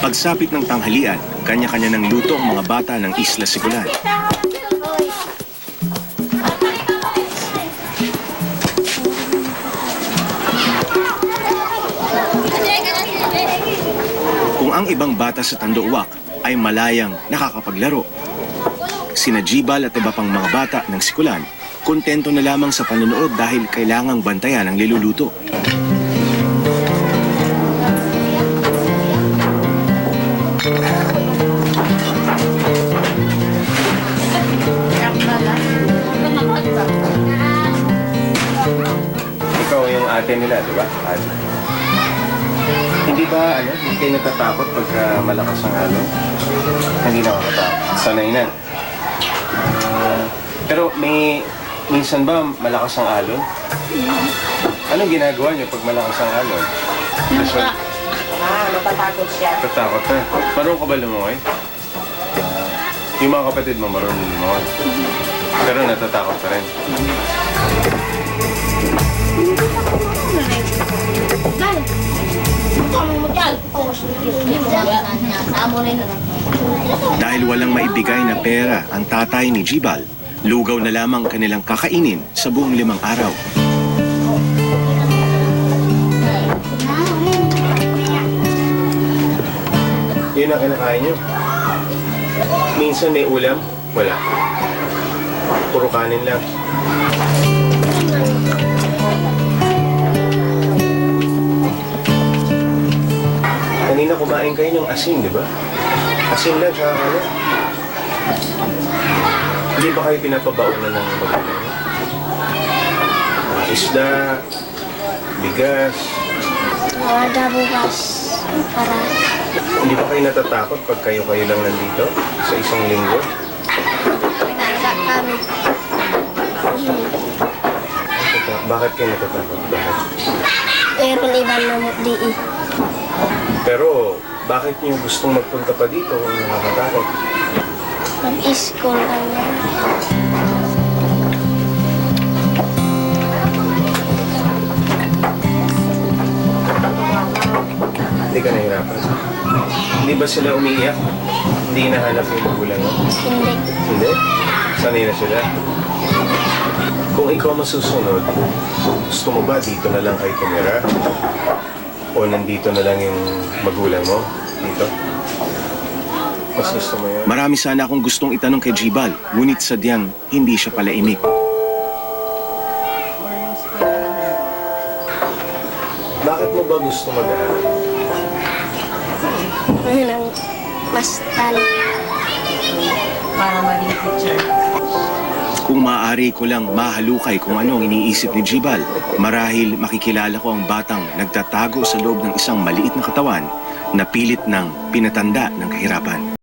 Pagsapit ng tanghalian, kanya-kanya ng luto ang mga bata ng Isla Sigulan. Kung ang ibang bata sa Tanduuwak ay malayang nakakapaglaro. Sina Jibal at iba pang mga bata ng Sikulan, kontento na lamang sa panonood dahil kailangang bantayan ang niluluto. Ikaw yung ate nila, di ba? Ate. Hindi ba, ano, hindi kayo natatakot pagka malakas ang alon? Hindi nakakatakot. Sanay na. Ah, pero may, minsan ba malakas ang alon? Anong ginagawa niyo pag malakas ang alon? Kasi, Ah, matatakot siya. Tatakot na. Marunong ka ba lumangoy? Ah, yung mga kapatid mo marunong lumangoy. Pero natatakot pa rin. Dahil walang maibigay na pera ang tatay ni Jibal, lugaw na lamang kanilang kakainin sa buong limang araw. Yun ang kinakain nyo. Minsan may ulam, wala. Puro kanin lang. Kanina kumain kayo ng asin, di ba? Asin lang, tsaka kanin. Hindi ba kayo pinapabaunan ng nyo? Mga isda, bigas. Wala bukas para Hindi ba kayo natatakot pag kayo-kayo lang nandito sa isang linggo? pinasa kami. Bakit kayo natatakot? Bakit? Meron iba na di eh. Pero bakit niyo gustong magpunta pa dito kung nakakatakot? Mag-school kami. Hindi ka nahirapan. Hindi ba sila umiiyak? Hindi nahanap yung magulang mo? Hindi. Hindi? Sanay na sila? Kung ikaw masusunod, gusto mo ba dito na lang kayo tumira? O nandito na lang yung magulang mo? Dito? Mas gusto mo yun? Marami sana akong gustong itanong kay Jibal, ngunit sadyang hindi siya pala imik. Bakit mo ba gusto mag-aaral? Nang mas talo. Para maging teacher. Kung maaari ko lang mahalukay kung ano ang iniisip ni Jibal, marahil makikilala ko ang batang nagtatago sa loob ng isang maliit na katawan na pilit ng pinatanda ng kahirapan.